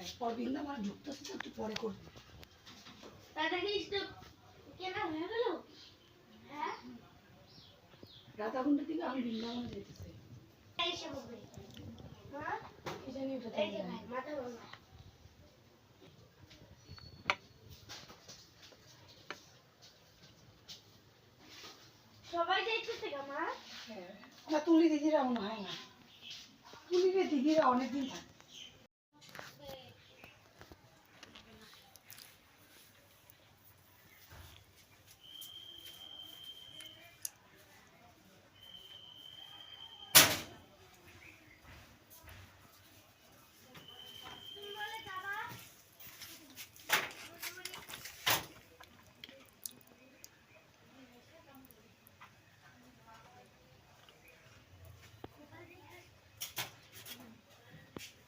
এখন হ্যাঁ পর বৃন্দাবন ঢুকতেছে তো একটু পরে করব। হয়ে দিকে আমি বৃন্দাবনে যেতেছি। সবাই যাইতেছে মা? হ্যাঁ। তুলি দিদিরা মনে হয় না তুলিরে দিদিরা অনেকদিন থাকে।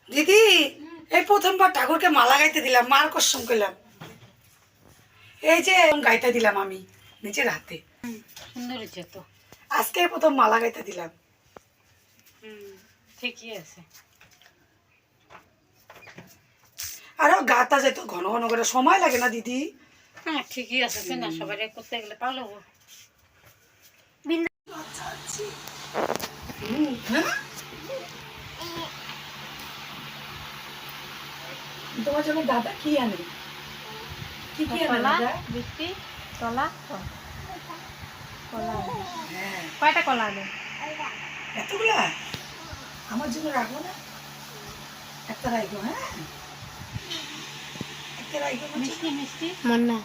দিদি এই প্রথমবার ঠাকুরকে মালা গাইতে দিলাম মার কসম করলাম। এই যে গাইতে দিলাম আমি নিজের হাতে। সুন্দর হয়েছে তো। আজকে প্রথম মালা গাইতে দিলাম। ঠিকই আছে। আরও গাতা যেত ঘন ঘন করে সময় লাগে না দিদি? হ্যাঁ ঠিকই আছে না সবাই করতে গেলে পারল হুম, হ্যাঁ? তোমার জন্য দাদা কি আনে? কি কি আনে দাদা? মিষ্টি কলা কলা। হ্যাঁ। কয়টা কলা আনে? এতগুলা? আমার জন্য রাখব না? একটা রাখব হ্যাঁ? একটা রাখব মিষ্টি মিষ্টি? মন্না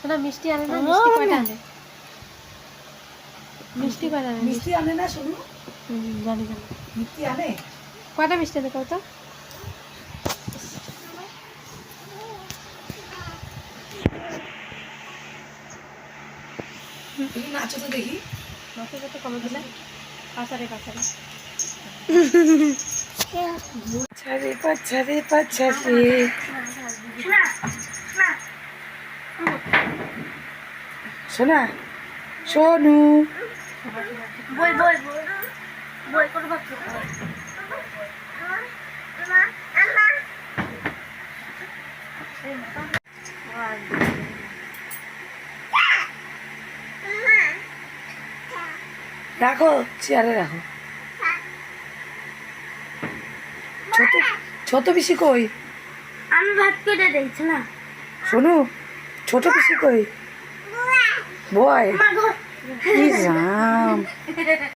শোনা মিষ্টি আনে না? মিষ্টি কয়টা আনে? মিষ্টি কয়টা আনে? মিষ্টি আনে না শুনু? জানি জানি। মিষ্টি আনে? কয়টা মিষ্টি আনে কত তুমি নাচো তো দেখি। মাসে কত কমে দিলে? পাঁচারে পাঁচারে। পাছারে পাছারে পাছারে শোনা সোনু বই বই বই বই করে রাখো চেয়ারে রাখো। ছোট ছোট পিসি কই? আমি ভাত কেটে দিয়েছি না। শোনো ছোট পিসি কই? বয়। কি রাম।